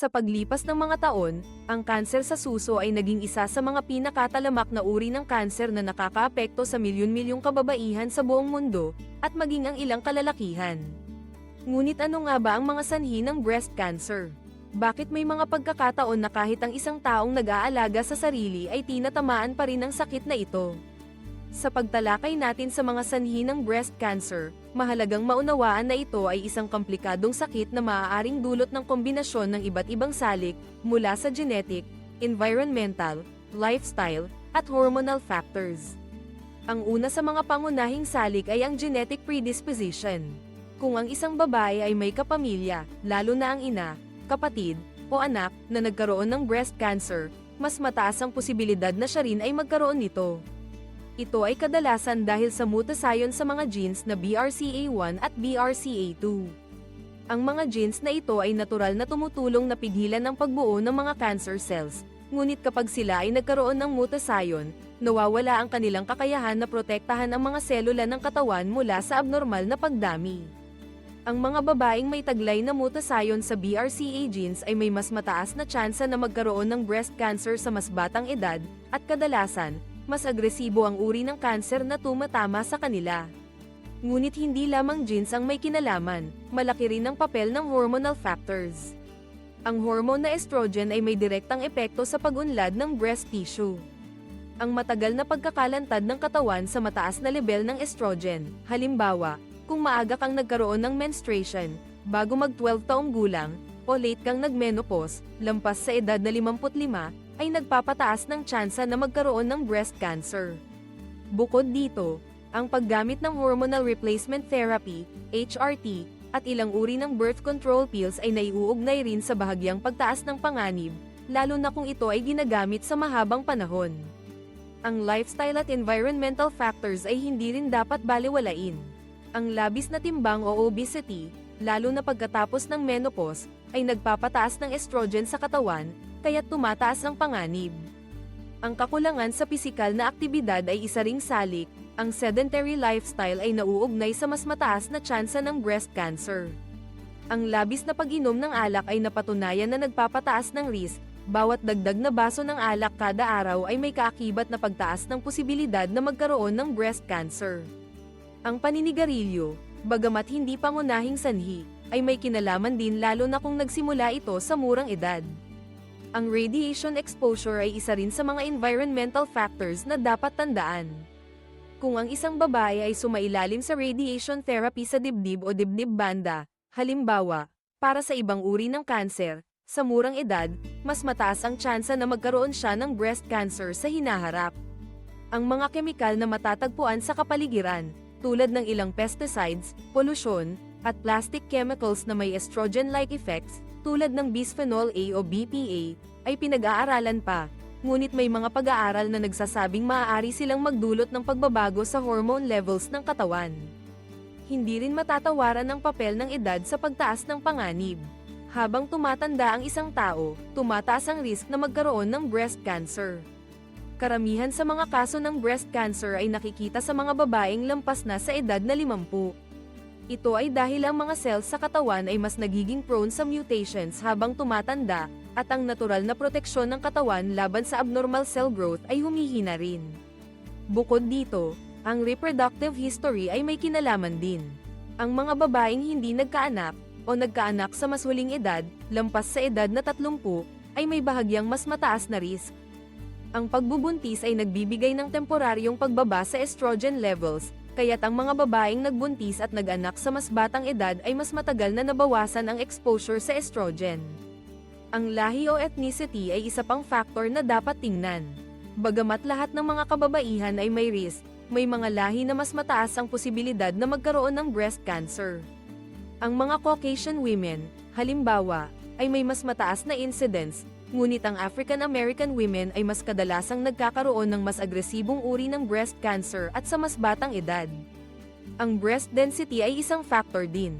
Sa paglipas ng mga taon, ang kanser sa suso ay naging isa sa mga pinakatalamak na uri ng kanser na nakakaapekto sa milyon-milyong kababaihan sa buong mundo, at maging ang ilang kalalakihan. Ngunit ano nga ba ang mga sanhi ng breast cancer? Bakit may mga pagkakataon na kahit ang isang taong nag-aalaga sa sarili ay tinatamaan pa rin ng sakit na ito? Sa pagtalakay natin sa mga sanhi ng breast cancer, mahalagang maunawaan na ito ay isang komplikadong sakit na maaaring dulot ng kombinasyon ng iba't ibang salik, mula sa genetic, environmental, lifestyle, at hormonal factors. Ang una sa mga pangunahing salik ay ang genetic predisposition. Kung ang isang babae ay may kapamilya, lalo na ang ina, kapatid, o anak na nagkaroon ng breast cancer, mas mataas ang posibilidad na siya rin ay magkaroon nito. Ito ay kadalasan dahil sa mutasayon sa mga genes na BRCA1 at BRCA2. Ang mga genes na ito ay natural na tumutulong na pigilan ang pagbuo ng mga cancer cells, ngunit kapag sila ay nagkaroon ng mutasayon, nawawala ang kanilang kakayahan na protektahan ang mga selula ng katawan mula sa abnormal na pagdami. Ang mga babaeng may taglay na mutasayon sa BRCA genes ay may mas mataas na tsansa na magkaroon ng breast cancer sa mas batang edad, at kadalasan, mas agresibo ang uri ng kanser na tumatama sa kanila. Ngunit hindi lamang genes ang may kinalaman, malaki rin ang papel ng hormonal factors. Ang hormone na estrogen ay may direktang epekto sa pag-unlad ng breast tissue. Ang matagal na pagkakalantad ng katawan sa mataas na level ng estrogen, halimbawa, kung maaga kang nagkaroon ng menstruation, bago mag-12 taong gulang, o late kang nagmenopause, lampas sa edad na 55, ay nagpapataas ng tsansa na magkaroon ng breast cancer. Bukod dito, ang paggamit ng hormonal replacement therapy, HRT, at ilang uri ng birth control pills ay naiuugnay rin sa bahagyang pagtaas ng panganib, lalo na kung ito ay ginagamit sa mahabang panahon. Ang lifestyle at environmental factors ay hindi rin dapat baliwalain. Ang labis na timbang o obesity, lalo na pagkatapos ng menopause, ay nagpapataas ng estrogen sa katawan, kaya tumataas ang panganib. Ang kakulangan sa pisikal na aktibidad ay isa ring salik, ang sedentary lifestyle ay nauugnay sa mas mataas na tsansa ng breast cancer. Ang labis na pag-inom ng alak ay napatunayan na nagpapataas ng risk, bawat dagdag na baso ng alak kada araw ay may kaakibat na pagtaas ng posibilidad na magkaroon ng breast cancer. Ang paninigarilyo, bagamat hindi pangunahing sanhi, ay may kinalaman din lalo na kung nagsimula ito sa murang edad. Ang radiation exposure ay isa rin sa mga environmental factors na dapat tandaan. Kung ang isang babae ay sumailalim sa radiation therapy sa dibdib o dibdib banda, halimbawa, para sa ibang uri ng kanser, sa murang edad, mas mataas ang tsansa na magkaroon siya ng breast cancer sa hinaharap. Ang mga kemikal na matatagpuan sa kapaligiran, tulad ng ilang pesticides, polusyon, at plastic chemicals na may estrogen-like effects, tulad ng bisphenol A o BPA, ay pinag-aaralan pa, ngunit may mga pag-aaral na nagsasabing maaari silang magdulot ng pagbabago sa hormone levels ng katawan. Hindi rin matatawaran ang papel ng edad sa pagtaas ng panganib. Habang tumatanda ang isang tao, tumataas ang risk na magkaroon ng breast cancer. Karamihan sa mga kaso ng breast cancer ay nakikita sa mga babaeng lampas na sa edad na 50. Ito ay dahil ang mga cells sa katawan ay mas nagiging prone sa mutations habang tumatanda, at ang natural na proteksyon ng katawan laban sa abnormal cell growth ay humihina rin. Bukod dito, ang reproductive history ay may kinalaman din. Ang mga babaeng hindi nagkaanak, o nagkaanak sa mas huling edad, lampas sa edad na 30, ay may bahagyang mas mataas na risk. Ang pagbubuntis ay nagbibigay ng temporaryong pagbaba sa estrogen levels, kaya't ang mga babaeng nagbuntis at nag-anak sa mas batang edad ay mas matagal na nabawasan ang exposure sa estrogen. Ang lahi o ethnicity ay isa pang factor na dapat tingnan. Bagamat lahat ng mga kababaihan ay may risk, may mga lahi na mas mataas ang posibilidad na magkaroon ng breast cancer. Ang mga Caucasian women, halimbawa, ay may mas mataas na incidence, ngunit ang African American women ay mas kadalasang nagkakaroon ng mas agresibong uri ng breast cancer at sa mas batang edad. Ang breast density ay isang factor din.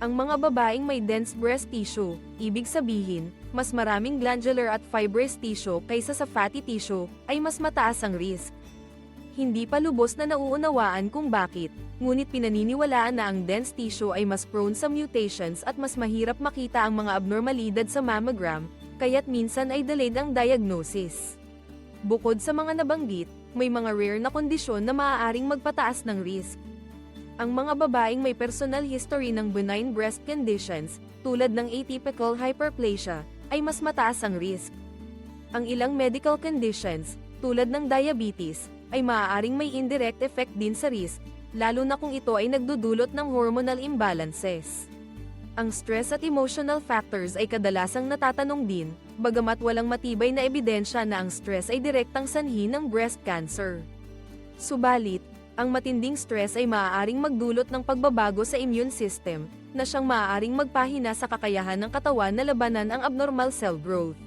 Ang mga babaeng may dense breast tissue, ibig sabihin, mas maraming glandular at fibrous tissue kaysa sa fatty tissue, ay mas mataas ang risk. Hindi pa lubos na nauunawaan kung bakit, ngunit pinaniniwalaan na ang dense tissue ay mas prone sa mutations at mas mahirap makita ang mga abnormalidad sa mammogram, kaya't minsan ay delayed ang diagnosis. Bukod sa mga nabanggit, may mga rare na kondisyon na maaaring magpataas ng risk. Ang mga babaeng may personal history ng benign breast conditions, tulad ng atypical hyperplasia, ay mas mataas ang risk. Ang ilang medical conditions, tulad ng diabetes, ay maaaring may indirect effect din sa risk, lalo na kung ito ay nagdudulot ng hormonal imbalances. Ang stress at emotional factors ay kadalasang natatanong din, bagamat walang matibay na ebidensya na ang stress ay direktang sanhi ng breast cancer. Subalit, ang matinding stress ay maaaring magdulot ng pagbabago sa immune system, na siyang maaaring magpahina sa kakayahan ng katawan na labanan ang abnormal cell growth.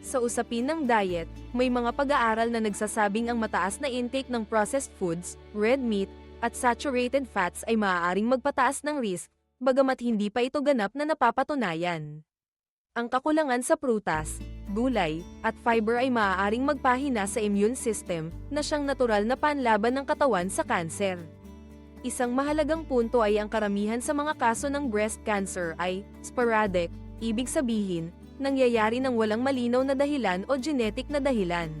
Sa usapin ng diet, may mga pag-aaral na nagsasabing ang mataas na intake ng processed foods, red meat, at saturated fats ay maaaring magpataas ng risk, bagamat hindi pa ito ganap na napapatunayan. Ang kakulangan sa prutas, gulay, at fiber ay maaaring magpahina sa immune system, na siyang natural na panlaban ng katawan sa kanser. Isang mahalagang punto ay ang karamihan sa mga kaso ng breast cancer ay sporadic, ibig sabihin, nangyayari ng walang malinaw na dahilan o genetic na dahilan.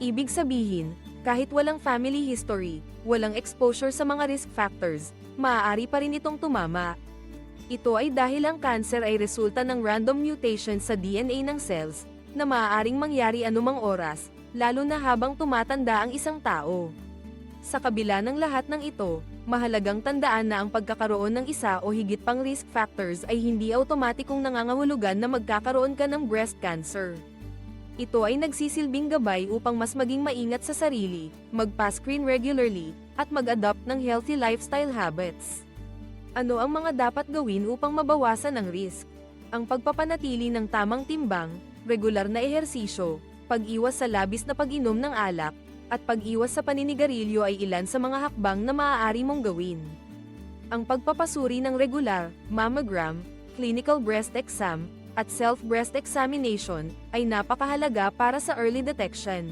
Ibig sabihin, kahit walang family history, walang exposure sa mga risk factors, maaari pa rin itong tumama. Ito ay dahil ang cancer ay resulta ng random mutation sa DNA ng cells, na maaaring mangyari anumang oras, lalo na habang tumatanda ang isang tao. Sa kabila ng lahat ng ito, mahalagang tandaan na ang pagkakaroon ng isa o higit pang risk factors ay hindi automatikong nangangahulugan na magkakaroon ka ng breast cancer. Ito ay nagsisilbing gabay upang mas maging maingat sa sarili, magpa-screen regularly, at mag-adopt ng healthy lifestyle habits. Ano ang mga dapat gawin upang mabawasan ang risk? Ang pagpapanatili ng tamang timbang, regular na ehersisyo, pag-iwas sa labis na pag-inom ng alak, at pag-iwas sa paninigarilyo ay ilan sa mga hakbang na maaari mong gawin. Ang pagpapasuri ng regular, mammogram, clinical breast exam, at self-breast examination ay napakahalaga para sa early detection.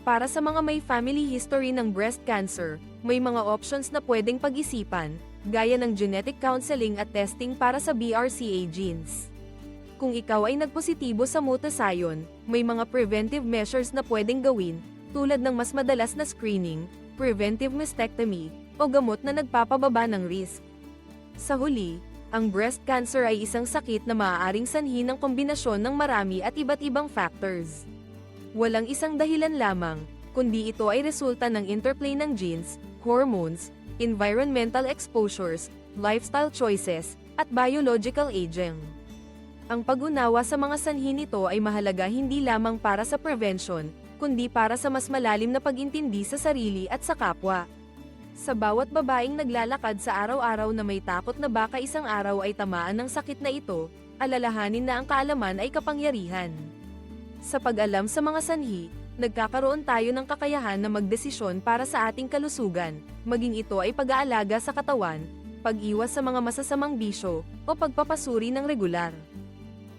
Para sa mga may family history ng breast cancer, may mga options na pwedeng pag-isipan, gaya ng genetic counseling at testing para sa BRCA genes. Kung ikaw ay nagpositibo sa mutasayon, may mga preventive measures na pwedeng gawin, tulad ng mas madalas na screening, preventive mastectomy, o gamot na nagpapababa ng risk. Sa huli, ang breast cancer ay isang sakit na maaaring sanhi ng kombinasyon ng marami at iba't ibang factors. Walang isang dahilan lamang, kundi ito ay resulta ng interplay ng genes, hormones, environmental exposures, lifestyle choices, at biological aging. Ang pag-unawa sa mga sanhi nito ay mahalaga hindi lamang para sa prevention, kundi para sa mas malalim na pag-intindi sa sarili at sa kapwa. Sa bawat babaeng naglalakad sa araw-araw na may takot na baka isang araw ay tamaan ng sakit na ito, alalahanin na ang kaalaman ay kapangyarihan. Sa pag-alam sa mga sanhi, nagkakaroon tayo ng kakayahan na magdesisyon para sa ating kalusugan, maging ito ay pag-aalaga sa katawan, pag-iwas sa mga masasamang bisyo, o pagpapasuri ng regular.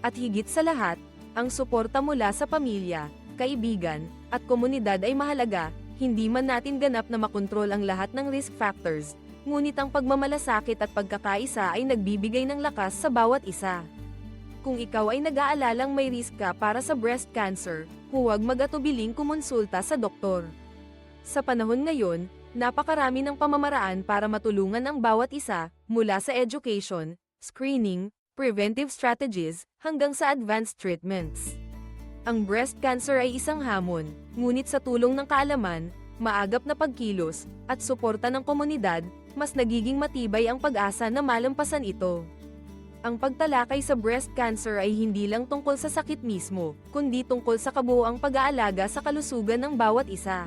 At higit sa lahat, ang suporta mula sa pamilya, kaibigan, at komunidad ay mahalaga, hindi man natin ganap na makontrol ang lahat ng risk factors, ngunit ang pagmamalasakit at pagkakaisa ay nagbibigay ng lakas sa bawat isa. Kung ikaw ay nag-aalalang may risk ka para sa breast cancer, huwag mag-atubiling kumonsulta sa doktor. Sa panahon ngayon, napakarami ng pamamaraan para matulungan ang bawat isa, mula sa education, screening, preventive strategies, hanggang sa advanced treatments. Ang breast cancer ay isang hamon, ngunit sa tulong ng kaalaman, maagap na pagkilos, at suporta ng komunidad, mas nagiging matibay ang pag-asa na malampasan ito. Ang pagtalakay sa breast cancer ay hindi lang tungkol sa sakit mismo, kundi tungkol sa kabuoang pag-aalaga sa kalusugan ng bawat isa.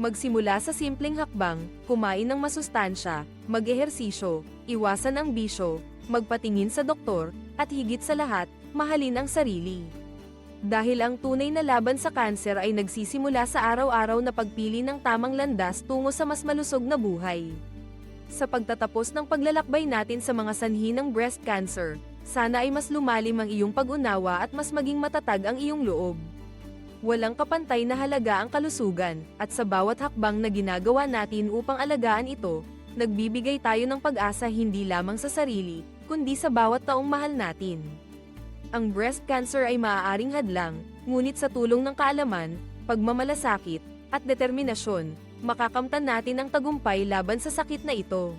Magsimula sa simpleng hakbang, kumain ng masustansya, mag-ehersisyo, iwasan ang bisyo, magpatingin sa doktor, at higit sa lahat, mahalin ang sarili. Dahil ang tunay na laban sa kanser ay nagsisimula sa araw-araw na pagpili ng tamang landas tungo sa mas malusog na buhay. Sa pagtatapos ng paglalakbay natin sa mga sanhi ng breast cancer, sana ay mas lumalim ang iyong pag-unawa at mas maging matatag ang iyong loob. Walang kapantay na halaga ang kalusugan, at sa bawat hakbang na ginagawa natin upang alagaan ito, nagbibigay tayo ng pag-asa hindi lamang sa sarili, kundi sa bawat taong mahal natin. Ang breast cancer ay maaaring hadlang, ngunit sa tulong ng kaalaman, pagmamalasakit, at determinasyon, makakamtan natin ang tagumpay laban sa sakit na ito.